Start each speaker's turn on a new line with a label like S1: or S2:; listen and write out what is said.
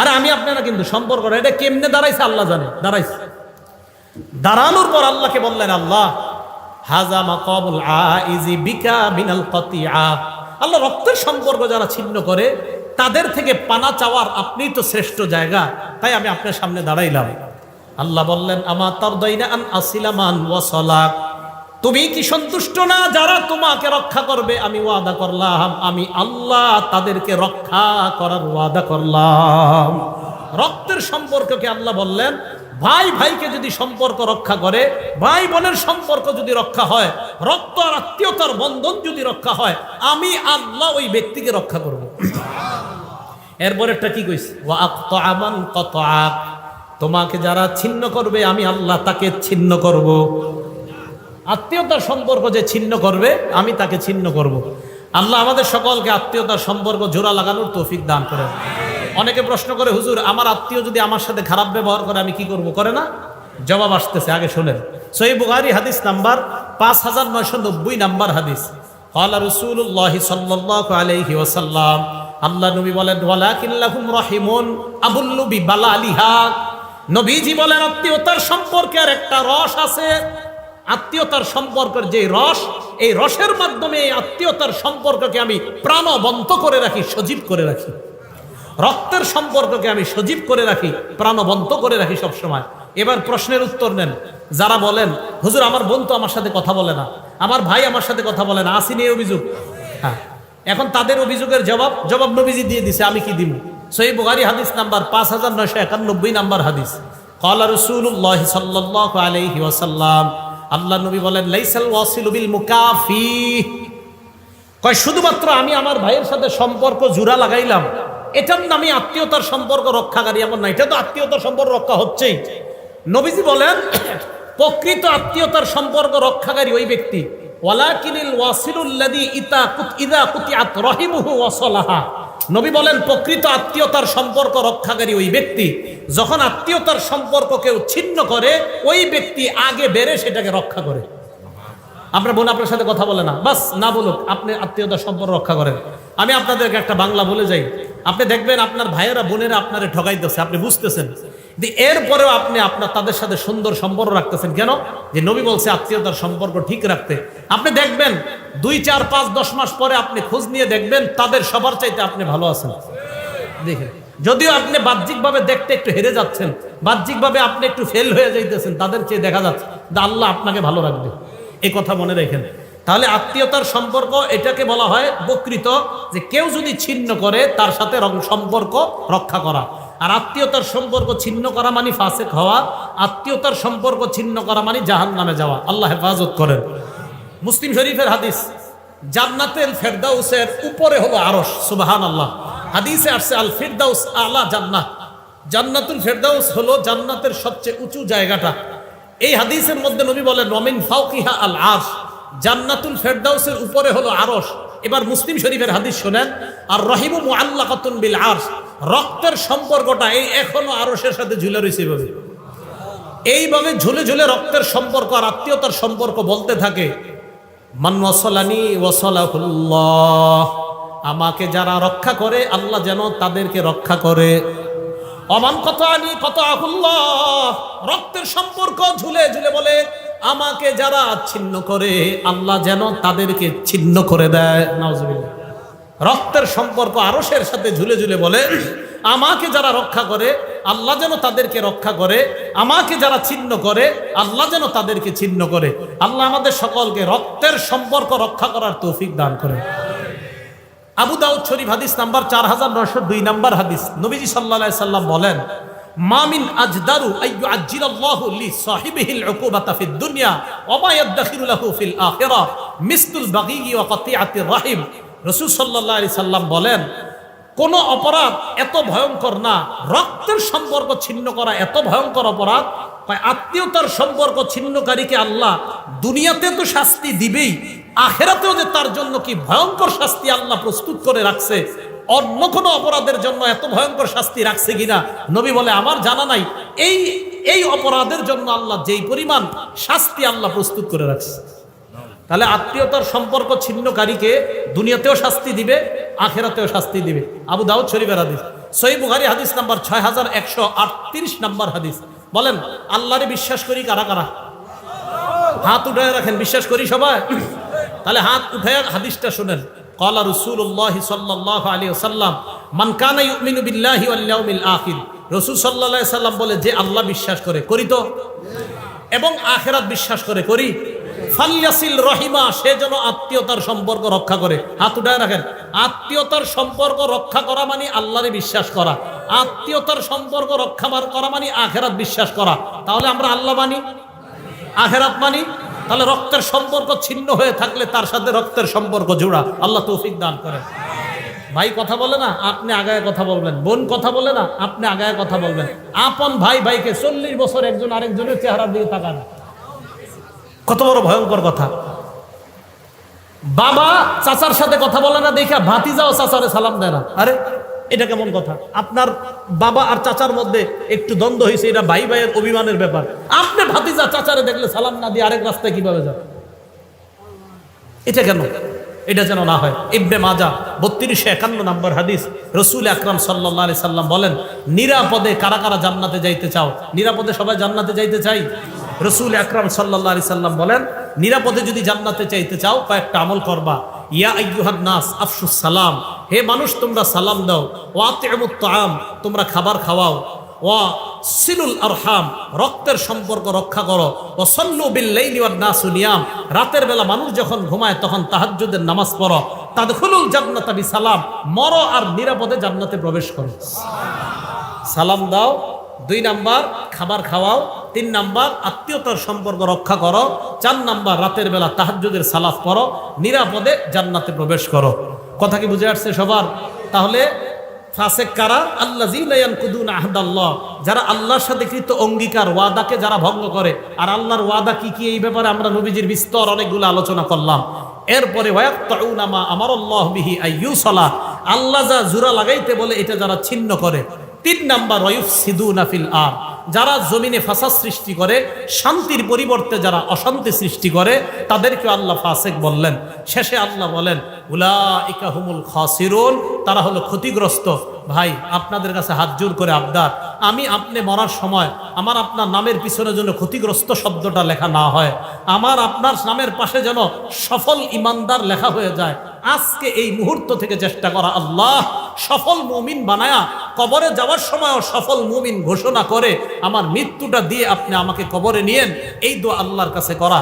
S1: আরে আমি আপনারা কিন্তু সম্পর্ক এটা কেমনে দাঁড়াইছে আল্লাহ জানে। দাঁড়াইছে। দাঁড়ানোর পর আল্লাহকে বললেন, আল্লাহ, হাজা মাকাবুল আইজি বিকা মিনাল কতিয়া আল্লাহ রক্তের সম্পর্ক যারা ছিন্ন করে, তাদের থেকে পানা চাওয়ার আপনিই তো শ্রেষ্ঠ জায়গা। তাই আমি আপনার সামনে দাঁড়াইলাম। আল্লাহ বললেন আমার তার দইনা আন আসিলামান ওয়াসলাক তুমি কি সন্তুষ্ট না? যারা তোমাকে রক্ষা করবে, আমি ওয়াদা করলাম। আমি আল্লাহ তাদেরকে রক্ষা করার ওয়াদা করলাম। রক্তের সম্পর্ককে আল্লাহ বললেন, ভাই ভাইকে যদি সম্পর্ক রক্ষা করে, ভাই বোনের সম্পর্ক যদি রক্ষা হয়, রক্ত আর আত্মীয়তার বন্ধন যদি রক্ষা হয়, আমি আল্লাহ ওই ব্যক্তিকে রক্ষা করব। এরপরেরটা কি কইছে? ওয়া আক্ত আমান কত তোমাকে যারা ছিন্ন করবে, আমি আল্লাহ তাকে ছিন্ন করব। আত্মীয়তার সম্পর্ক যে ছিন্ন করবে, আমি তাকে ছিন্ন করব। আল্লাহ আমাদের সকলকে আত্মীয়তার সম্পর্ক জোড়া লাগানোর তৌফিক দান করে অনেকে প্রশ্ন করে, হুজুর, আমার আত্মীয় যদি আমার সাথে খারাপ ব্যবহার করে, আমি কি করব? করে না? জবাব আসতেছে, আগে শোনেন। সই বুহারি হাদিস নাম্বার পাঁচ হাজার নয়শো নব্বই নাম্বার হাদিস। আল্লাহ রসুল্লাহ আলহি ওসাল্লাম আল্লাহ নবী বলেন ওয়ালাকিল্লাহুম রহিমুন আবুল বালা আলিহা নবীজি বলেন, আত্মীয়তার সম্পর্কে আর একটা রস আছে আত্মীয়তার সম্পর্কের যে রস, এই রসের মাধ্যমে এই আত্মীয়তার সম্পর্ককে আমি প্রাণবন্ত করে রাখি, সজীব করে রাখি। রক্তের সম্পর্ককে আমি সজীব করে রাখি, প্রাণবন্ত করে রাখি সব সময় এবার প্রশ্নের উত্তর নেন। যারা বলেন, হুজুর, আমার বোন তো আমার সাথে কথা বলে না। আমার ভাই আমার সাথে কথা বলে না। আসিনি এই অভিযোগ? হ্যাঁ। এখন তাদের অভিযোগের জবাব জবাব নবীজি দিয়ে দিছে, আমি কি দিব সই বুগারি হাদিস নাম্বার পাঁচ হাজার নয়শো একানব্বই নাম্বার হাদিস। কলা রসুল্লাহ সাল্লাহ আলাইহি ওয়াসাল্লাম আল্লাহ নবী বলেন, লাইসাল ওয়াসিল বিল মুকাফি। কয়, শুধুমাত্র আমি আমার ভাইয়ের সাথে সম্পর্ক জোড়া লাগাইলাম। এটার নামে আত্মীয়তার সম্পর্ক রক্ষাকারী এমন না, এটা তো আত্মীয়তার সম্পর্ক রক্ষা হচ্ছেই। নবীজি বলেন, প্রকৃত আত্মীয়তার সম্পর্ক রক্ষাকারী ওই ব্যক্তি। ওয়ালাকিনিল ওয়াসিলুল্লাদি ইতা কুত, ইদা কুতিয়াত রহিমুহু ওয়াসলাহা নবী বলেন, প্রকৃত আত্মীয়তার সম্পর্ক রক্ষাকারী ওই ব্যক্তি। যখন আত্মীয়তার সম্পর্ক কেউ ছিন্ন করে, ওই ব্যক্তি আগে বেড়ে সেটাকে রক্ষা করে। আপনার বোন আপনার সাথে কথা বলে না। বাস, না বলুক, আপনি আত্মীয়তার সম্পর্ক রক্ষা করেন। আমি আপনাদেরকে একটা বাংলা বলে যাই। আপনি দেখবেন আপনার ভাইয়েরা, বোনেরা আপনারে ঠকাইতেছে আপনি বুঝতেছেন। এরপরেও আপনি আপনার তাদের সাথে সুন্দর সম্পর্ক রাখতেছেন। কেন? যে নবী বলছে, আত্মীয়তার সম্পর্ক ঠিক রাখতে। আপনি দেখবেন, দুই, চার, পাঁচ, দশ মাস পরে আপনি খোঁজ নিয়ে দেখবেন, তাদের সবার চাইতে আপনি ভালো আছেন। দেখে যদিও আপনি বাহ্যিকভাবে দেখতে একটু হেরে যাচ্ছেন, বাহ্যিকভাবে আপনি একটু ফেল হয়ে যাইতেছেন, তাদের চেয়ে দেখা যাচ্ছে আল্লাহ আপনাকে ভালো রাখবে। এই কথা মনে রেখেন। তাহলে আত্মীয়তার সম্পর্ক, এটাকে বলা হয় বকৃত যে কেউ যদি ছিন্ন করে, তার সাথে সম্পর্ক রক্ষা করা। আর আত্মীয়তার সম্পর্ক ছিন্ন করা মানে ফাসেক হওয়া, আত্মীয়তার সম্পর্ক ছিন্ন করা মানে জাহান নামে যাওয়া। আল্লাহ হেফাজত করেন। মুসলিম শরীফের হাদিস, জান্নাতের ফেরদাউসের উপরে হলো আরস সুবাহান আল্লাহ হাদিসে আসছে, আল ফিরদাউস আলা জান্নাত জান্নাতুল ফেরদাউস হলো জান্নাতের সবচেয়ে উঁচু জায়গাটা। এই হাদিসের মধ্যে নবী বলেন রমিন ফাউকিহা আল আরশ। জান্নাতুল ফেরদাউসের উপরে হলো আরস এবার মুসলিম শরীফের হাদিস শোনেন, আর রহিমু মুআল্লাকাতুন বিল আরশ। রক্তের সম্পর্কটা এই এখনও আরশের সাথে ঝুলে রয়েছে এভাবে। এইভাবে ঝুলে ঝুলে রক্তের সম্পর্ক আর আত্মীয়তার সম্পর্ক বলতে থাকে, মান ওয়াসালানি ওয়াসালাহুল্লাহ। আমাকে যারা রক্ষা করে, আল্লাহ যেন তাদেরকে রক্ষা করে। অমান কত আনি কত আহুল্লাহ রক্তের সম্পর্ক ঝুলে ঝুলে বলে, আমাকে যারা ছিন্ন করে, আল্লাহ যেন তাদেরকে ছিন্ন করে দেয়। নাউজুবিল্লাহ। রক্তের সম্পর্ক আরসের সাথে ঝুলে ঝুলে বলে, আমাকে যারা রক্ষা করে, আল্লাহ যেন তাদেরকে রক্ষা করে, আমাকে যারা ছিন্ন করে, আল্লাহ যেন তাদেরকে ছিন্ন করে। আল্লাহ আমাদের সকলকে রক্তের সম্পর্ক রক্ষা করার তৌফিক দান করে আবু দাউদ শরীফ হাদিস নাম্বার চার হাজার নশো দুই নাম্বার হাদিস। নবীজি সাল্লাহ সাল্লাম বলেন মামিন আজদারু আইয়ু আজ্জিলাল্লাহু লি সাহিবিহিল রাহিম। রাসূল সাল্লাল্লাহু আলাইহি সাল্লাম বলেন, কোন অপরাধ এত ভয়ঙ্কর না, রক্তের সম্পর্ক ছিন্ন করা এত ভয়ঙ্কর অপরাধ আত্মীয়তার সম্পর্ক ছিন্নকারীকে আল্লাহ দুনিয়াতে তো শাস্তি দিবেই, আখেরাতেও যে তার জন্য কি ভয়ঙ্কর শাস্তি আল্লাহ প্রস্তুত করে রাখছে, অন্য কোনো অপরাধের জন্য এত ভয়ঙ্কর শাস্তি রাখছে কিনা? নবী বলে, আমার জানা নাই, এই এই অপরাধের জন্য আল্লাহ যেই পরিমাণ শাস্তি আল্লাহ প্রস্তুত করে রাখছে। তাহলে আত্মীয়তার সম্পর্ক ছিন্নকারীকে দুনিয়াতেও শাস্তি দিবে, আখেরাতেও শাস্তি দিবে। আবু দাউদ শরীফের হাদিস। সই বুখারি হাদিস নাম্বার ছয় হাজার একশো আটত্রিশ নাম্বার হাদিস। বলেন, আল্লাহরে বিশ্বাস করি কারা কারা? হাত উঠায় রাখেন, বিশ্বাস করি সবাই। তাহলে হাত উঠায় হাদিসটা শুনেন। কলা রসুল্লাহ সাল্লাহ আলী সাল্লাম মানকানা ইউমিনু বিল্লাহি আখির। রসুল সাল্লাহ সাল্লাম বলে, যে আল্লাহ বিশ্বাস করে, করি তো। এবং আখেরাত বিশ্বাস করে, করি। ফালিয়াসিল রহিমা, সে যেন আত্মীয়তার সম্পর্ক রক্ষা করে। হাত উঠায় রাখেন। আত্মীয়তার সম্পর্ক রক্ষা করা মানে আল্লাহরে বিশ্বাস করা। আত্মীয়তার সম্পর্ক রক্ষা করা মানে আখেরাত বিশ্বাস করা। তাহলে আমরা আল্লাহ মানি? আখেরাত মানি? তাহলে রক্তের সম্পর্ক ছিন্ন হয়ে থাকলে তার সাথে রক্তের সম্পর্ক জোড়া। আল্লাহ তৌফিক দান করেন। ভাই কথা বলে না? আপনি আগায় কথা বলবেন। বোন কথা বলে না? আপনি আগায় কথা বলবেন। আপন ভাই ভাইকে চল্লিশ বছর একজন আরেকজনের চেহারার দিকে তাকান। কত বড় ভয়ঙ্কর কথা। বাবা চাচার সাথে কথা বলে না, দেখে ভাতিজাও চাচারে সালাম দেয় না। আরে, এটা কেমন কথা? আপনার বাবা আর চাচার মধ্যে একটু দ্বন্দ্ব হয়েছে, এটা ভাই ভাইয়ের অভিমানের ব্যাপার। আপনি ভাতিজা চাচারে দেখলে সালাম না দিয়ে আরেক রাস্তায় কীভাবে যান? এটা কেন? এটা যেন না হয়। ইবনে মাজা বত্রিশশো একান্ন নম্বর হাদিস রসুল আকরাম সাল্লাহ সাল্লাম বলেন, নিরাপদে কারা কারা জান্নাতে যাইতে চাও? নিরাপদে সবাই জান্নাতে যাইতে চাই? রসুল আকরাম সাল্লাহ আলি সাল্লাম বলেন, নিরাপদে যদি জান্নাতে চাইতে চাও, কয়েকটা আমল করবা। ইয়া আইয়ুহান নাস আফসুস সালাম। হে মানুষ, তোমরা সালাম দাও। তাআম, তোমরা খাবার খাওয়াও। ওয়া সিলুল আরহাম, রক্তের সম্পর্ক রক্ষা করো। ও সল্লু বিল্লাইলি ওয়ান নাসু নিয়াম। রাতের বেলা মানুষ যখন ঘুমায়, তখন তাহাজ্জুদের নামাজ পড়ো। তাদখুলুল জান্নাতা বিসালাম, মরো আর নিরাপদে জান্নাতে প্রবেশ করো। সালাম দাও। দুই নাম্বার, খাবার খাওয়াও। তিন নাম্বার, আত্মীয়তার সম্পর্ক রক্ষা করো। চার নাম্বার, রাতের বেলা তাহাজ্জুদের সালাফ পড়ো। নিরাপদে জান্নাতে প্রবেশ করো। কথা কি বুঝে আসছে সবার? তাহলে ফাসেক কারা? আল্লাহ কুদুন আহদাল্লাহ। যারা আল্লাহর সাথে কৃত অঙ্গীকার, ওয়াদাকে যারা ভঙ্গ করে। আর আল্লাহর ওয়াদা কি কি? এই ব্যাপারে আমরা নবীজির বিস্তর অনেকগুলো আলোচনা করলাম। এরপরে আমার আল্লাহ বিহি আইয়ুসলা। আল্লাহ যা জুরা লাগাইতে বলে, এটা যারা ছিন্ন করে। তিন নাম্বার ওয়ুফ সিদু নাফিল আর যারা জমিনে ফাসাদ সৃষ্টি করে, শান্তির পরিবর্তে যারা অশান্তি সৃষ্টি করে, তাদেরকে আল্লাহ ফাসেক বললেন। শেষে আল্লাহ বলেন উলা ইকাহুমুল খাসিরুন। তারা হলো ক্ষতিগ্রস্ত। ভাই, আপনাদের কাছে হাত জোর করে আবদার। আমি আপনি মরার সময় আমার আপনার নামের পিছনে যেন ক্ষতিগ্রস্ত শব্দটা লেখা না হয়। আমার আপনার নামের পাশে যেন সফল ইমানদার লেখা হয়ে যায়। আজকে এই মুহূর্ত থেকে চেষ্টা করা আল্লাহ সফল মুমিন বানায়া কবরে যাওয়ার সময়ও সফল মুমিন ঘোষণা করে, আমার মৃত্যুটা দিয়ে আপনি আমাকে কবরে নিয়েন। এই দোয়া আল্লাহর কাছে করা।